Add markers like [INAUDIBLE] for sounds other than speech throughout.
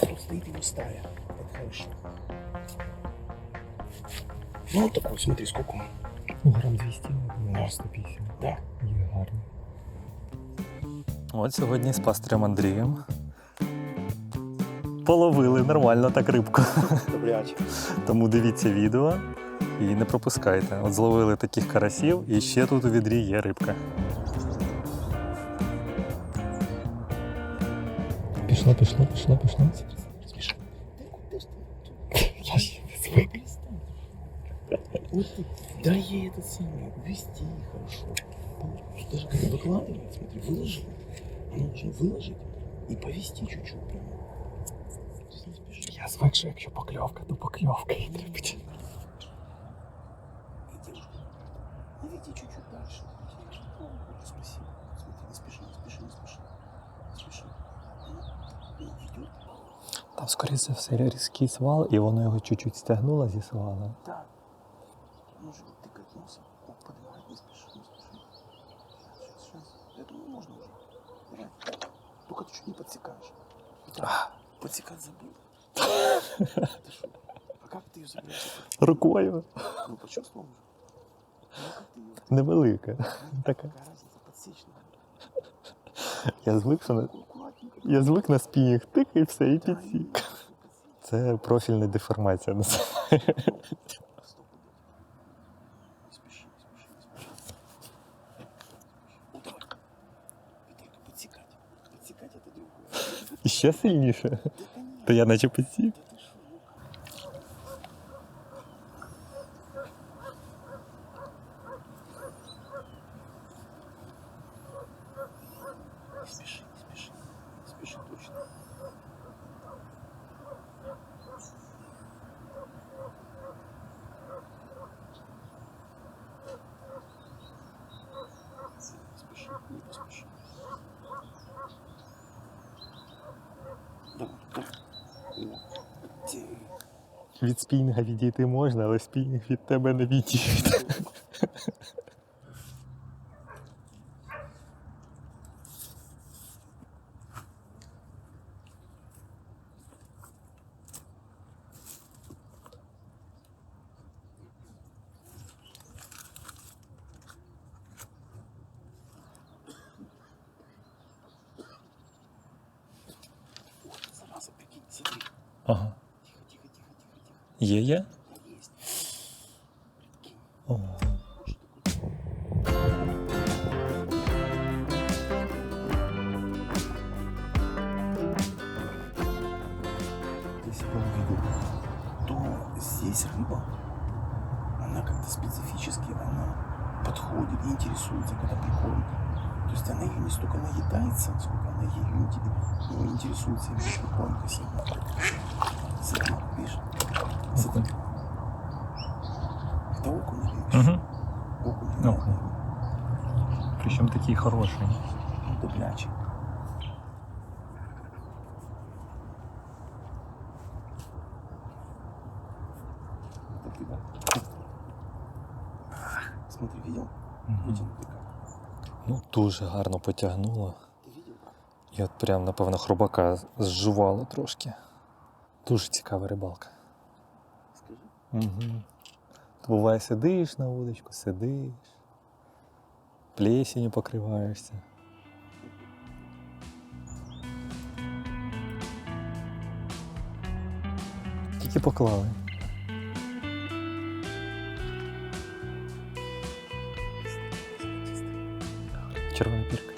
тут стоит его стая. Это хорошо. Ну, вот такой, смотри, сколько он. Ну, грам 200, може 150. Да. Є гарно. От сьогодні з пастирем Андрієм. Половили нормально так рибку. Добряче. Тому дивіться відео і не пропускайте. От зловили таких карасів, і ще тут у відрі є рибка. Пішла, пішла, пішла, пішла. Смешно. Куда ж ты? Я же не звык. Вот ты, да ей это самое, вести хорошо. Даже когда выкладывает, смотри, выложил, она должна выложить и повести чуть-чуть прямо. То есть не спеши. Я звик, що якщо покльовка, то покльовка і треба. Иди уже. Ну, иди чуть-чуть дальше. Иди. О, Спасибо. Смотри, не спеши, не спеши, не спеши. Не спеши. Ну, ну, идет. Там, скоріше за все, різкий свал, і воно його чуть-чуть стягнуло зі свала. Да. Может вот тыкать носом. О, поднимать, не спеши, не спеши. Сейчас, сейчас. Я думаю, можно уже. Давай. Только ты чуть не подсекаешь. Да. Подсекать забыл. Ты что? А как ты ее заберешь? Рукою. Ну, почувствовал уже? Ну, как ты ее? Невелика. Така. Какая разница, подсечь надо. Я звик, що на... Аккуратненько. я звик на спінінг тик і все, і підсік. Це профільна деформація. это. І ще сильніше. То я наче підсік. Да ты что, ну Не спеши, не спеши. Не спеши точно. Не спеши, не поспеши. Давай, давай. О, те- Від спінінга відійти можна, але спінінг від тебе не відійде. Ага. Є что такое? Если бы то здесь рыба, она как-то специфически, она подходит интересуется, когда прикормит. То есть она ее не столько наедается, сколько она ею ну, интересуется именно прикормкой сильно. Смотри, видишь? Смотри. Это окунь или Угу. окунь? Окунь. Причому такий хороший. Дуплячий. Это ты, да? Смотри, видел? Вытянутый как. Ну, дуже гарно потягнуло. Ты видел? І от прям, напевно, хробака зжувало трошки. Дуже цікава рибалка. Скажи. Угу. Буває, сидиш на вудочку, сидиш, плесенью покриваєшся. Тільки поклали. Червона пірка.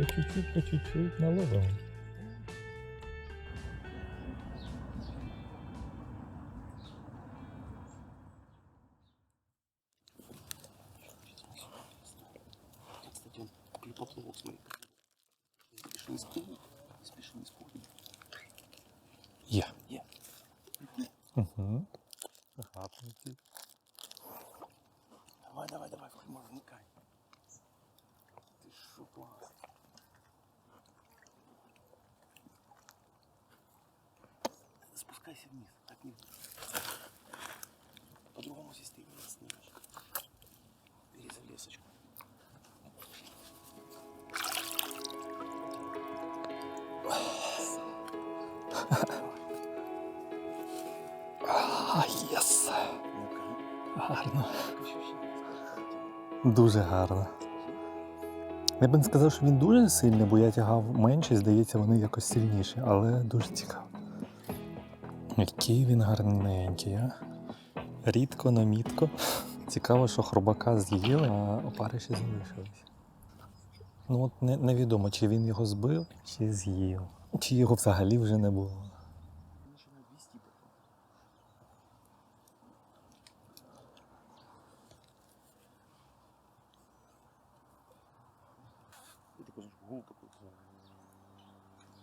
По чуть-чуть, по чуть-чуть наловимо. Кстати, он поплавок, смотри. Не спеши, не спугни. Не спеши, не спугни. Є. Є. Угу. Гарно. Спускайся вниз. Так не По-другому здесь ты не снимешь. Бери лесочку. Єс! Гарно. Дуже гарно. Я б не сказав, що він дуже сильний, бо я тягав менше, здається, вони якось сильніші, але дуже цікаво. Який він гарненький, а? Рідко, но мітко. [LAUGHS] Цікаво, що хробака з'їли, а опариші залишились. Ну от не, невідомо, чи він його збив, чи з'їв. Чи його взагалі вже не було.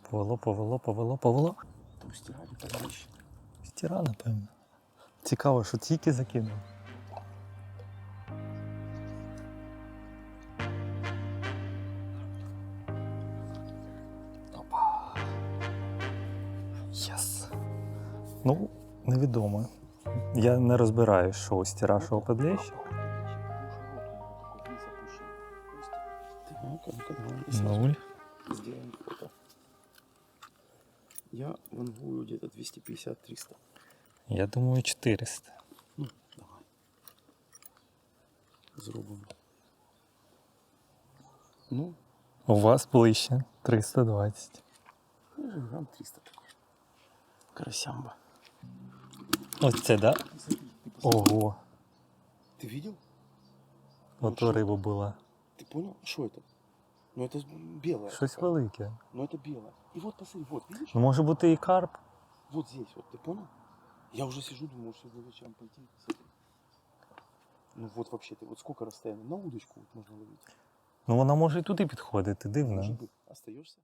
Повело, повело, повело, повело. Там стирали, там. Стіра, напевно. Цікаво, що тільки закинув. Опа. Єс. Ну, невідомо. Я не розбираю, що стіра, що подлещ. Ну-ка, ну-ка, давай, если Нуль. Сделаем фото. Я вангую где-то 250-300. Я думаю, 400. Ну, давай. Зробимо. Ну, У вас ближче 320. ну, грамм 300 такой. Карасямба. Ось це, да? Смотри, ты посмотри. Ого. Ты видел? Ото риба була. Ты понял? Что это? Ну это белое. Щось такая. велике. Ну это белое. И вот посмотри, вот, видишь? Ну, може бути і карп. Вот здесь, вот, ты понял? Я уже сижу, думаю, что за вечером пойти. смотри. Ну вот вообще, ты вот сколько расстояния? На удочку вот можно ловить. Ну вона може і туди підходити, дивно. Может быть, остаешься?